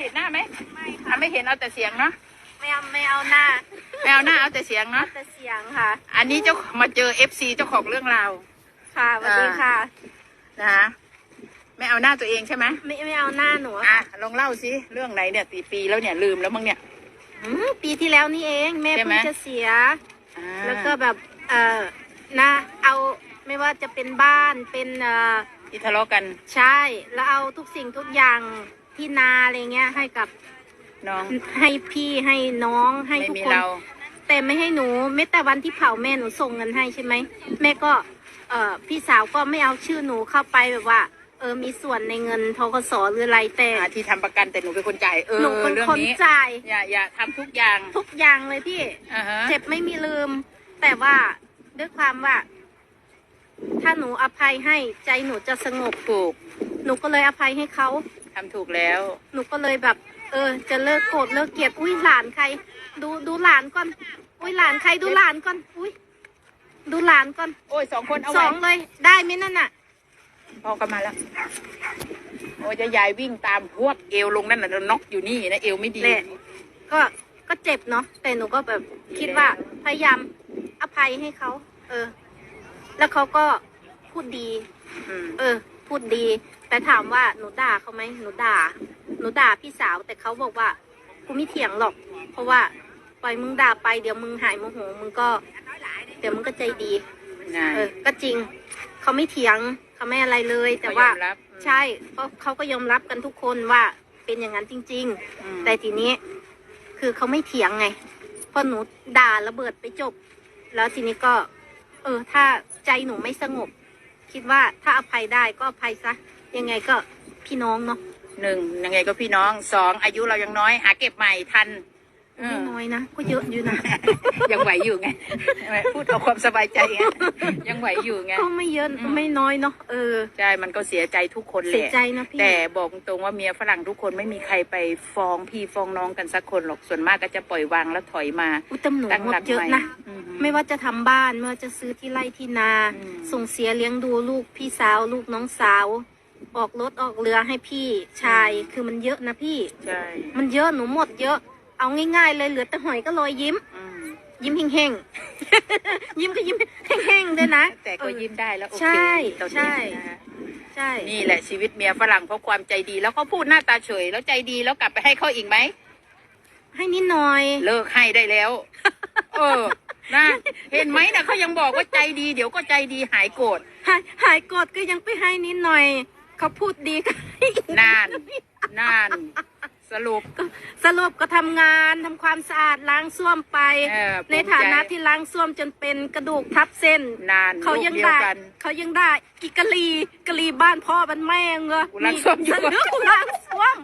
เห็นหน้าไหมไม่อะค่ะไม่เห็นเอาแต่เสียงเนาะไม่เอาไม่เอาหน้าไม่เอาหน้าเอาแต่เสียงเนาะแต่เสียงค่ะ อันนี้เจ้ามาเจอเอฟซีเจ้าของเรื่องราวค่ะสวัสดีค่ะ นะคะไม่เอาหน้าตัวเองใช่ไหมไม่ไม่เอาหน้าหนูอะลองเล่าสิเรื่องไหนเนี่ยปีปีแล้วเนี่ยลืมแล้วมั้งเนี่ย อืมปีที่แล้วนี่เองแม่ใช่ไหม เพิ่งจะเสีย อ่าแล้วก็แบบเออนะ เอาไม่ว่าจะเป็นบ้านเป็นเออที่ทะเลาะกัน ใช่ แล้วเอาทุกสิ่งทุกอย่าง ที่นาอะไรเงี้ย ให้กับน้องให้พี่ให้น้องให้ไม่ทุกมีคน เราแต่ไม่ให้หนูไม่แต่วันที่เผาแม่หนูส่งเงินให้ใช่ไหมแม่ก็เออพี่สาวก็ไม่เอาชื่อหนูเข้าไปแบบว่า เออมีส่วนในเงินทกสหรืออะไรแต่อ่าที่ทำประกันแต่หนูเป็นคนจ่ายเออหนูเป็นเรื่องคนนี้จ่ายอย่าอย่าทำทุกอย่างทุกอย่างเลยพี่ อ่าฮะเจ็บไม่มีลืม แต่ว่าด้วยความว่า ถ้าหนูอภัยให้ใจหนูจะสงบ ถูกหนูก็เลยอภัยให้เขา ทำถูกแล้ว หนูก็เลยแบบ เออ จะเลิกโกรธเลิกเกลียดอุ้ยหลานใคร ดูดูหลานก่อน อุ้ยหลานใครดูหลานก่อน อุ้ยดูหลานก่อนโอ้ยสองคนเอาสไว้องเลย ได้ไหมนั่นน่ะ พอกันมาแล้ว โอ้ยจะยายวิ่งตามพวกเอวลงนั่นน่ะน็อกอยู่นี่นะเอวไม่ดี แหละ ก็ก็เจ็บเนาะแต่หนูก็แบบคิดว่าพยายามอภัยให้เขาเออ แล้วเขาก็พูดดี อืม เออ พูดดี แต่ถามว่าหนูด่าเขาไหมหนูด่า หนูด่าพี่สาว แต่เขาบอกว่ากูไม่เถียงหรอก เพราะว่าปล่อยมึงด่าไปเดี๋ยวมึงหายโมโหมึงก็ เดี๋ยวมึงก็ใจดีนะเออก็จริง เขาไม่เถียงเขาไม่อะไรเลย แต่ว่าเขยอมรับใช่เพราะเขาก็ยอมรับกันทุกคนว่าเป็นอย่างนั้นจริง อืมๆ แต่ทีนี้ คือเขาไม่เถียงไงเพราะหนูด่าระเบิดไปจบ แล้วทีนี้ก็ เออ ถ้าใจหนูไม่สงบ คิดว่าถ้าอภัยได้ก็อภัยซะ ยังไงก็พี่น้องเนาะหนึ่งยังไงก็พี่น้องสองอายุเรายังน้อย หาเก็บใหม่ทันเอไม่อน้อยนะก็เยอะอยู่นะ ยังไหวอยู่ไงพูดเอาความสบายใจไงยังไหวอยู่ไง ก็ไม่เยอะอืม ไม่น้อยเนาะเออใช่มันก็เสียใจทุกคนแหเสียละ ใจนะพี่แต่บอกตรงว่าเมียฝรั่งทุกคนไม่มีใครไปฟ้องพี่ฟ้องน้องกันสักคนหรอกส่วนมากก็จะปล่อยวางแล้วถอยมาอุยแตหนูตั้งหมหลัดกเยอะใหม่นะ อืม ไม่ว่าจะทำบ้านไม่ว่าจะซื้อที่ไร่ที่นา อืม ส่งเสียเลี้ยงดูลูกพี่สาว ลูกน้องสาว ออกรถออกเรือให้พี่ชายคือมันเยอะนะพี่ ใช่มันเยอะหนูหมดเยอะ เอาง่ายๆเลยเหลือแต่หอยก็ลอยยิ้ม อืมยิ้มเฮงๆ ยิ้มก็ยิ้มเฮงๆด้วยนะ แต่ก็ยิ้มได้แล้วโอเคใช่ตอนใช่ นี้นะใช่ นี่แหละชีวิตเมียฝรั่งเพราะความใจดี แล้วเขาพูดหน้าตาเฉย แล้วใจดีแล้วกลับไปให้เขาอีกไหมให้นิดหน่อย เลิกให้ได้แล้ว เออนะเห็นไหมนะเขายังบอกว่าใจดี เดี๋ยวก็ใจดีหายโกรธหายหายโกรธก็ยังไปให้นิดหน่อย เขาพูดดีก็ให้อีกนานนาน สรุป สรุปก็ทำงานทำความสะอาดล้างส้วมไป เออภูมิใจ ในฐานะที่ล้างส้วมจนเป็นกระดูกทับเส้น นานเขายังลูกเดียวได้กัน เขายังได้อีกกะลีกะลีบ้านพ่อบ้านแม่เงอะกูล้างส้วมอยู่สนึกกูล้างส้วม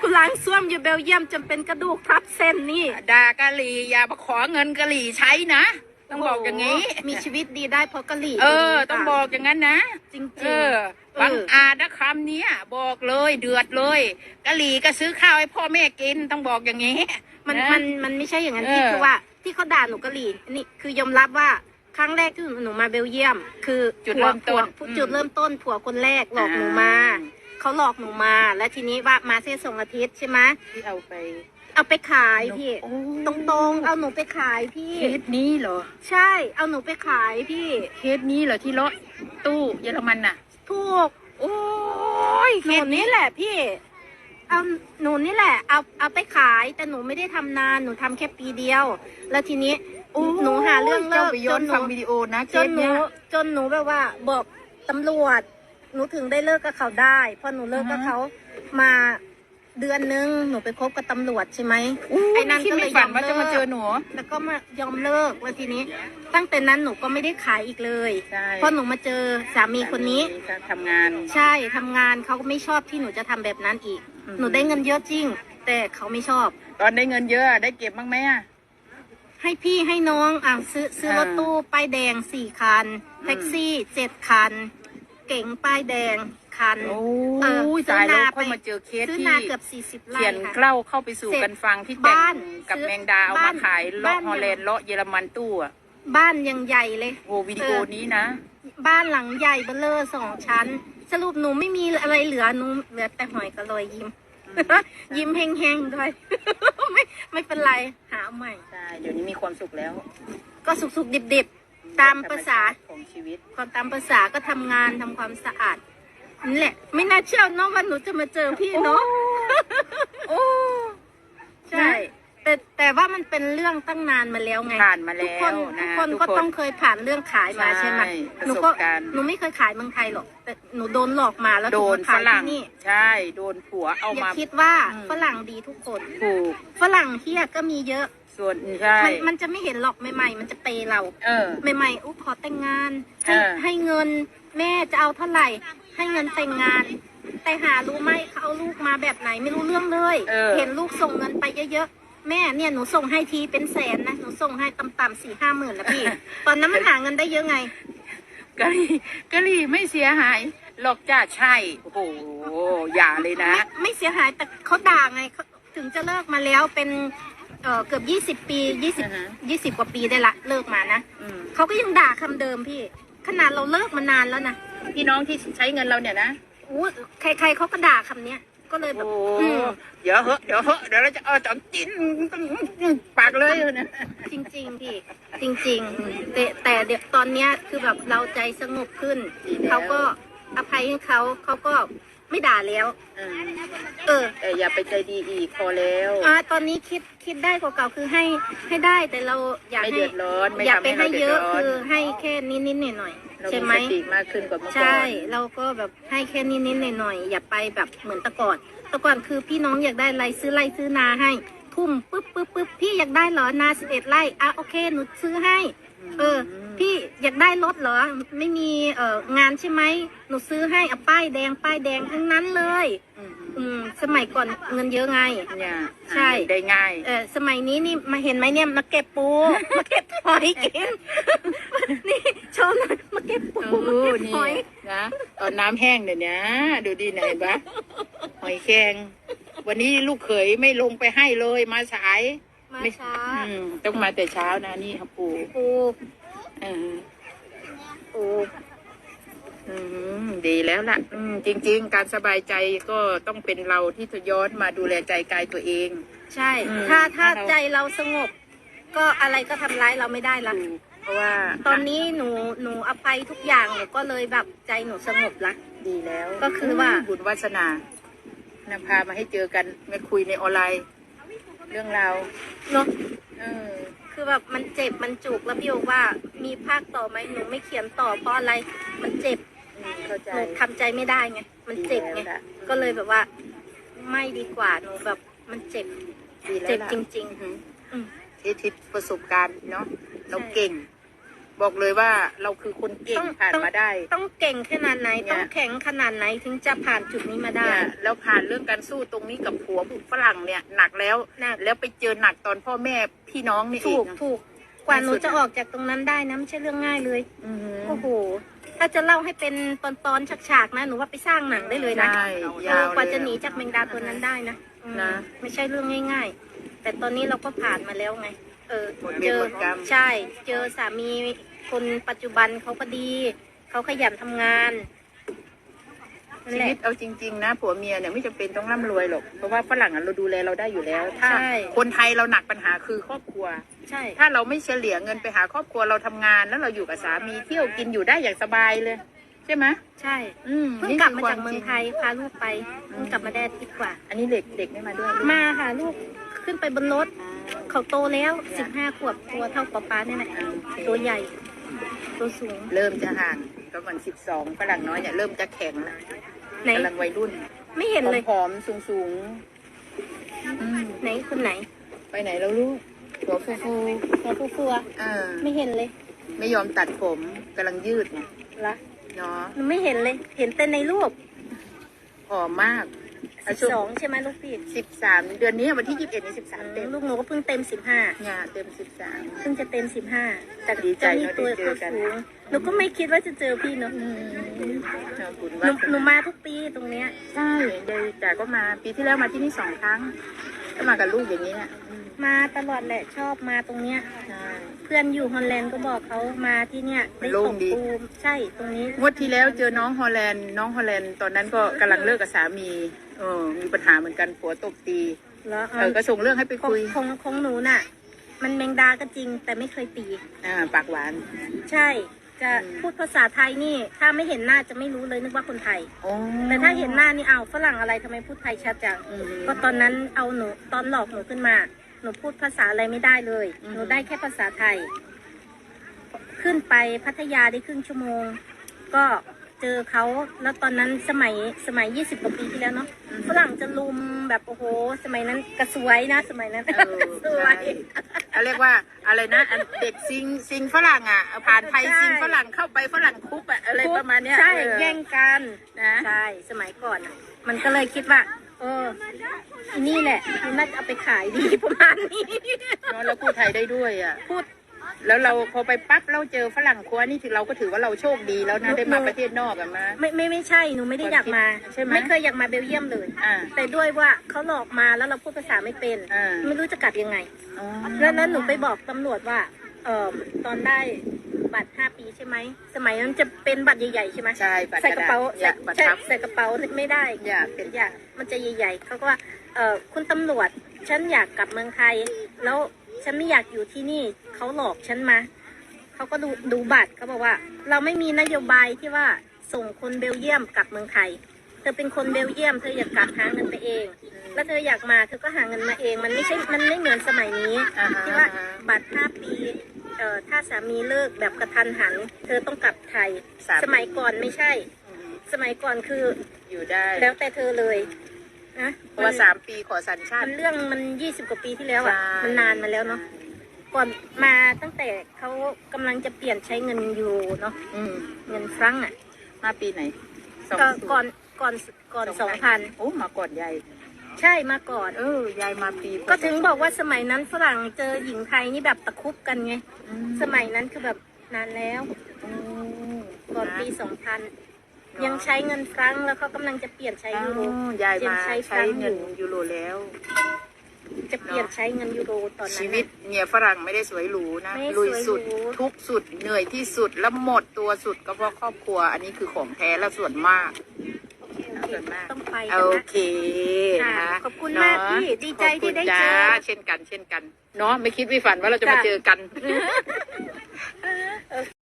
กูล้างส้วมอยู่เบลเยียมจนเป็นกระดูกทับเส้นนี่ ด่ากะหรี่อย่ามาขอเงินกะหรี่ใช้นะ ต้องบอกอย่างนี้โโหมีชีวิตดีได้เพราะกะลีเออตัวนี้ต้องค่ะบอกอย่างนั้นนะ จริงๆเออบังอาจนะคำเนี้ยบอกเลยเดือดเลยกะหรี่ก็ซื้อข้าวให้พ่อแม่กินต้องบอกอย่างนี้ มันนะมันมันไม่ใช่อย่างนั้นเออพี่คือว่าที่เขาด่าหนูกะหรี่นี่คือยอมรับว่าครั้งแรกที่หนูมาเบลเยียม คือจุดผัวเริ่มต้นผัวอืมจุดเริ่มต้นผัวคนแรกหลอกหนูมาอ่เขาหลอกหนูมา แล้วทีนี้ว่ามาเส้นสองอาทิตย์ใช่ไหมที่เอาไป เอาไปขายพี่ โอ้ ตรงๆ เอาหนูไปขายพี่ เคสนี้เหรอ ใช่ เอาหนูไปขายพี่ เคสนี้เหรอที่เลาะตู้เยอรมันน่ะ ถูก โอ้ยหนูนี่แหละพี่ เอาหนูนี่แหละ เอาเอาไปขาย แต่หนูไม่ได้ทำนาน หนูทำแค่ปีเดียว แล้วทีนี้โอ้ยหนูหาเรื่องเลิกจ้าไปย้อนจนหนูฟังวิดีโอนะเคจนสหนูเนี้ย จนหนูแบบว่าบอกตำรวจ หนูถึงได้เลิกกับเขาได้เพราะหนูเลิกกับอ่าฮะ เขามา เดือนนึงหนูไปคบกับตำรวจใช่ไหมไอ้ไอ้นั่นั่นนที่ก็เลไม่ยฝัยนอมว่าจะเลิมาเจอกหนูแล้วก็มายอมเลิกแล้วทีนี้ ตั้งแต่นั้นหนูก็ไม่ได้ขายอีกเลยใช่ เพราะหนูมาเจอสามีคนนี้ก็ทำงาน ใช่ทำงานเขาก็ไม่ชอบที่หนูจะทำแบบนั้นอีก อืม หนูได้เงินเยอะจริง แต่เขาไม่ชอบ ตอนได้เงินเยอะได้เก็บบ้างไหมอะให้พี่ให้น้องอะซื้อซื้ออ่ารถตู้ป้ายแดงสี่คัน แท็กซี่เจ็ดคัน เก๋งป้ายแดง คันโอ้เออยตายแล้วซื้อนาค่อยไปมาเจอเคสซื้อที่นาเกือบสี่สิบไร่เขียนค่ะเล่าเข้าไปสู่เสร็จกันฟังที่แต่บ้างนกับซื้อแมงดาเอาบ้ามานขายเลาะบ้าน ฮอลแลนด์เลาะเยอรมันตู้อะบ้านยังใหญ่เลย โอ้วิดีโอนี้นะ บ้านหลังใหญ่เบลเลอร์สองชั้น สรุปหนูไม่มีอะไรเหลือหนูเหลือแต่หอยกับรอยยิ้ม ยิ้มแห้งๆด้วย ไม่ไม่เป็นไรหาเอาใหม่ ใช่ เดี๋ยวนี้มีความสุขแล้วก็สุกๆดิบๆ ตามภาษาของชีวิต ความตามภาษาก็ทำงานทำความสะอาด นี่แหละ ไม่น่าเชื่อเนาะว่าหนูจะมาเจอพี่เนาะโอ้ใช่ แต่แต่ว่ามันเป็นเรื่องตั้งนานมาแล้วไงผ่านมาทุกแล้วคนนะทุกคนก็ต้องเคยผ่านเรื่องขายมาใช่ไหมประหนูสก็บการณ์ หนูไม่เคยขายเมืองไทยหรอกแต่หนูโดนหลอกมาแล้วโดถึงนมาฝขายรั่งที่นี่ใช่ โดนผัวเอาอย่ามาคิดว่าอืมฝรั่งดีทุกคน ผูกฝรั่งเที่ยก็มีเยอะ ส่วนใช่มันมันจะไม่เห็นหรอกใหม่ๆ มันจะเปย์เรา เออ ใหม่ๆ อุ๊ขอแต่งงาน ให้เออ ให้เงินแม่จะเอาเท่าไหร่ ให้เงินแต่งงาน แต่หารู้ไหมเขาเอาลูกมาแบบไหนไม่รู้เรื่องเลยเออเห็นลูกส่งเงินไปเยอะๆแม่เนี่ยหนูส่งให้ทีเป็นแสนนะหนูส่งให้ต่ำๆสี่ห้าหมื่นแล้วพี่ ตอนนั้นมันหาเงินได้เยอะไง กะหรี่กะหรี่ไม่เสียหายหรอกจ้าใช่ โอ้โหอย่าเลยนะ ไม่ไม่เสียหายแต่เขาด่าไงเขาถึงจะเลิกมาแล้วเป็นเออเกือบยี่สิบปียี่สิบอ่าฮะ ยี่สิบกว่าปีได้ละเลิกมานะอืม เขาก็ยังด่าคำเดิมพี่ ขนาดเราเลิกมานานแล้วนะ พี่น้องที่ใช้เงินเราเนี่ยนะ อู้ใครๆเขาก็ด่าคำเนี้ย ก็เลยแบบโอ้อืมเดี๋ยวเหอะเดี๋ยวเหอะเดี๋ยวเราจะเอาจอมจิ้นปากเลยนะจริงๆพี่จริงๆแต่แต่เดี๋ยวตอนเนี้ยคือแบบเราใจสงบขึ้น เขาก็อภัยให้เขาเขาก็ไม่ด่าแล้วอืมเออ แต่อย่าไปใจดีอีกพอแล้ว อ่าตอนนี้คิดคิดได้กว่าเก่าคือให้ให้ได้แต่เราอยากไม่ให้เดือดร้อนไม่อย่าทำไปให้ให้เราเดืเยอดอะร้อน คือให้แค่นิดนิดหน่อยหน่อยๆ เราใช่มีไหม สติมากขึ้นกว่าเมื่อก่อนใช่เราก็แบบให้แค่นิดนิดหน่อยหน่อยๆอย่าไปแบบเหมือนแตะก่อนแตะก่อนคือพี่น้องอยากได้อะไรซื้อไร่ซื้อนาให้ ทุ่มปุ๊บปุ๊บปุ๊บพี่อยากได้เหรอนาสิบเอ็ดไร่อะโอเคหนูซื้อให้ เออ พี่อยากได้รถเหรอ ไม่มีเอ่องานใช่ไหมหนูซื้อให้เอาป้ายแดงป้ายแดงทั้งนั้นเลย อืมอืมสมัยก่อนเงินเยอะไง เนี่ยใช่ ได้ง่าย เออสมัยนี้นี่มาเห็นไหมเนี่ยมาเก็บปู มาเก็บหอยกิน นี่โชว์หน่อยมา เก็บปูโอ้มาเก็บนี่หอยนะตอนน้ำแห้งเดี๋ยวนี้ดูดีไหนบ้าหอยแครงวันนี้ลูกเขยไม่ลงไปให้เลยมาสายมาไม่ช้าอืมต้องมาแต่เช้านะนี่ครับปูปูเออปูอืมดีแล้วล่ะ อืมจริง ๆ การสบายใจก็ต้องเป็นเราที่จะย้อนมาดูแลใจกายตัวเอง ใช่ อืมถ้าถ้าถ้าเรา ใจเราสงบ ก็อะไรก็ทำร้ายเราไม่ได้ละ เพราะว่าตอนนี้หนูหนูอภัยทุกอย่างหนูก็เลยแบบใจหนูสงบละ ดีแล้วก็คือว่า บุญวาสนานำพามาให้เจอกันมาคุยในออนไลน์ เรื่องราวเนาะเออคือแบบมันเจ็บมันจุกแล้วพี่โอว่ามีภาคต่อไหมหนูไม่เขียนต่อเพราะอะไรมันเจ็บอืมเข้าใจ หนูทำใจไม่ได้ไงมันเจ็บไงดีแล้วล่ะ ก็เลยแบบว่า ไม่ดีกว่าหนูแบบมันเจ็บดีแล้วเจ็บล่ะจริง อือหือ ๆ อืม ที่ทิศประสบการณ์เนาะเราใช่เก่ง บอกเลยว่าเราคือคนเก่งต้องผ่านต้องมาได้ ต้องเก่งขนาดไหนเนี่ยต้องแข็งขนาดไหนถึงจะผ่านจุดนี้มาได้เนี่ยแล้วผ่านเรื่องการสู้ตรงนี้กับผัวบุกฝรั่งเนี่ยหนักแล้วหนักแล้วไปเจอหนักตอนพ่อแม่พี่น้องนี่เอถูงกถูกกว่าหนูที่สุดจะออกจากตรงนั้นได้นะไม่ใช่เรื่องง่ายเลยอือหือโอ้โหถ้าจะเล่าให้เป็นตอนๆฉากๆนะหนูว่าไปสร้างหนังได้เลยนะใช่เอยาอวกว่าเลยจะหนีจากแมงดาตัวนั้นได้นะอืมนะไม่ใช่เรื่องง่าย ๆ แต่ตอนนี้เราก็ผ่านมาแล้วไง เออหมดเวรเจอหมดกรรมใช่ เจอสามีคนปัจจุบันเขาก็ดี เขาขยันทำงานนั่นชีแหละวิตเอาจริง ๆ นะผัวเมียเนี่ยไม่จำเป็นต้องร่ำรวยหรอกเพราะว่าฝรั่งอะเราดูแลเราได้อยู่แล้ว ถ้าใช่คนไทยเราหนักปัญหาคือครอบครัว ใช่ ถ้าเราไม่เฉลี่ยเงินไปหาครอบครัวเราทำงาน แล้วเราอยู่กับสามีเที่ยวกินอยู่ได้อย่างสบายเลย ใช่ไหมใช่ อืมเพิ่งนี่กลับคืมาควจากเมืองไทยพาลูกไปเพิ่งกลับมาได้อาทิตย์กว่า อันนี้เด็กเด็กไม่มาด้วยลูกมาค่ะลูกขึ้นไปบนรถอ่า เขาโตแล้วสิบห้าขวบตัวเท่าป๊าป๊าเนี่ยแหละอ่าโอเคตัวใหญ่ ตัวสูง เริ่มจะห่างประมาณสิบสองฝรั่งน้อยเนี่ยเริ่มจะแข็งแล้วไหนกำลังวัยรุ่น ไม่เห็นเลยผอมๆสูงๆอืมไหนคนไหน ไปไหนแล้วลูกหัวฟูหัวฟูฟัวๆอ่าๆไม่เห็นเลย ไม่ยอมตัดผมกำลังยืดเนี่ยละเนาะหนูไม่เห็นเลย เห็นแต่ในรูปผอมมาก สิบสองใช่ไหมลูกพี่สิบสามเดือนนี้วันที่ยี่สิบเอ็ดนี่สิบสามเต็มลูกหนูก็เพิ่งเต็มสิบห้าเนี่ยเต็มสิบสามเพิ่งจะเต็มสิบห้าแต่ดีใจจะมีตัวเนอะได้เจก็อกันสูงหนูก็ไม่คิดว่าจะเจอพี่เนาะอืมขอบคุณหนูว่าหนูมาทุกปีตรงเนี้ยใช่เดยแต่ก็มาปีที่แล้วมาที่นี่สองครั้ง ก็มากับลูกอย่างนี้เนี่ย มาตลอดแหละชอบมาตรงเนี้ย ใช่ เพื่อนอยู่ฮอลแลนด์ก็บอกเขามาที่เนี่ยได้โล่ตงกดี ปูใช่ตรงนี้งวดที่แล้วเจอน้องฮอลแลนด์น้องฮอลแลนด์ตอนนั้นก็กำลังเลิกกับสามีเออมีปัญหาเหมือนกันผัวตบตีแล้วเออก็ส่งเรื่องให้ไปของคุยของของหนูน่ะ มันแมงดาก็จริงแต่ไม่เคยตี อ่าปากหวาน ใช่ จะอืม พูดภาษาไทยนี่ ถ้าไม่เห็นหน้าจะไม่รู้เลยนึกว่าคนไทย โอ้แต่ถ้าเห็นหน้านี่เอาวฝรั่งอะไรทำไมพูดไทยชัดจัง อืมก็ตอนนั้นเอาหนูตอนหลอกหนูขึ้นมา หนูพูดภาษาอะไรไม่ได้เลย อืมหนูได้แค่ภาษาไทย ขึ้นไปพัทยาได้ครึ่งชั่วโมง ก็เจอเขาแล้วตอนนั้นสมัยสมัยยี่สิบกว่าปีที่แล้วเนาะฝรั่งจะลุมแบบโอ้โห สมัยนั้นกระสวยนะ สมัยนั้น เออ สวย เขาเรียกว่าอะไรนะอันเด็กซิงซิงฝรั่งอะเอาผ่านไทยใช่ ซิงฝรั่งเข้าไปฝรั่งคุกอะอะไรประมาณเนี้ยใช่เออแย่งกัน นะ ใช่ สมัยก่อนอะมันก็เลยคิดว่า เอออีนี่แหละมันน่าจะเอาไปขายดีประมาณนี้ เนอะแล้วพูดไทยได้ด้วยอะ พูด แล้วเราพอไปปั๊บเราเจอฝรั่งครัวนี่ถือเราก็ถือว่าเราโชคดีแล้วนะหนูได้มาประเทศนอกอะมา ไม่ไม่ไม่ใช่หนูไม่ได้อยากมาใช่ไหมไม่เคยอยากมาเบลเยียมเลย อ่า แต่ด้วยว่าเขาหลอกมาแล้วเราพูดภาษาไม่เป็น อ่า ไม่รู้จะกลับยังไง อ๋อแล้วนั้นหนูไปบอกตำรวจว่าเออตอนได้ บัตรห้าปีใช่ไหมสมัยนั้นจะเป็นบัตรใหญ่ๆใช่ไหมใช่บัตรใส่กระเป๋าอใส่ยากบัตรใช่ทับใส่กระเป๋าไม่ได้อยากเป็นอยากมันจะใหญ่ๆเขาก็ว่าเออคุณตำรวจฉันอยากกลับเมืองไทย แล้วฉันไม่อยากอยู่ที่นี่เขาหลอกฉันมาเขาก็ดูดูบัตรเขาบอกว่า เราไม่มีนโยบายที่ว่าส่งคนเบลเยียมกลับเมืองไทยเธอเป็นคนเบลเยียมเธออยากกลับหาเงินไปเอง แล้วเธออยากมาเธอก็หาเงินมาเอง มันไม่ใช่มันไม่เหมือนสมัยนี้อ่าฮะที่ว่าบัตรห้าปี เอ่อถ้าสามีเลิกแบบกระทันหัน เธอต้องกลับไทย สามสมัยก่อนไม่ใช่อืมสมัยก่อนคืออยู่ได้แล้วแต่เธอเลยนะเพราะว่าสามปีขอสัญชามัติ นเรื่องมันยี่สิบกว่าปีที่แล้วอะ ใช่ มันนานมาแล้วเนาะก่อนมาตั้งแต่เขากำลังจะเปลี่ยนใช้เงินยูโรเนาะอืมเงินฟรังก์อะมาปีไหนสองก็ก่อนก่อนก่อนสองพันโอ้มาก่อนยาย ใช่มาก่อน เออยายมาปีก็ถึงบอกว่าสมัยนั้นฝรั่งเจอหญิงไทยนี่แบบตะคุบกันไง อืสมัยนั้นคือแบบนานแล้ว อืมก่อนปีสองพันยังใช้เงินฟรังก์แล้วเขากำลังจะเปลี่ยนใช้ยูโรอ๋อยายมายังใช้ใช้ฟรังก์เงินอยู่ ยูโรแล้ว จะเปลี่ยนใช้เงินยูโรตอนนั้นชีวิตเมียฝรั่งไม่ได้สวยหรูนะ ไม่ลุยสุดสวยหรูทุกข์สุด เหนื่อยที่สุด แล้วหมดตัวสุดก็เพราะครอบครัว อันนี้คือของแท้และส่วนมาก โอเคโอเคต้องไปโอกันนะเคนะค่ะคะขอบคุณมากเนะพี่ดีใจที่ได้ขบคุณเจอจ้าเช่นกัน เช่นกัน เนาะไม่คิดไม่ฝันว่าเราจะมาจ้ะเจอกันโอเค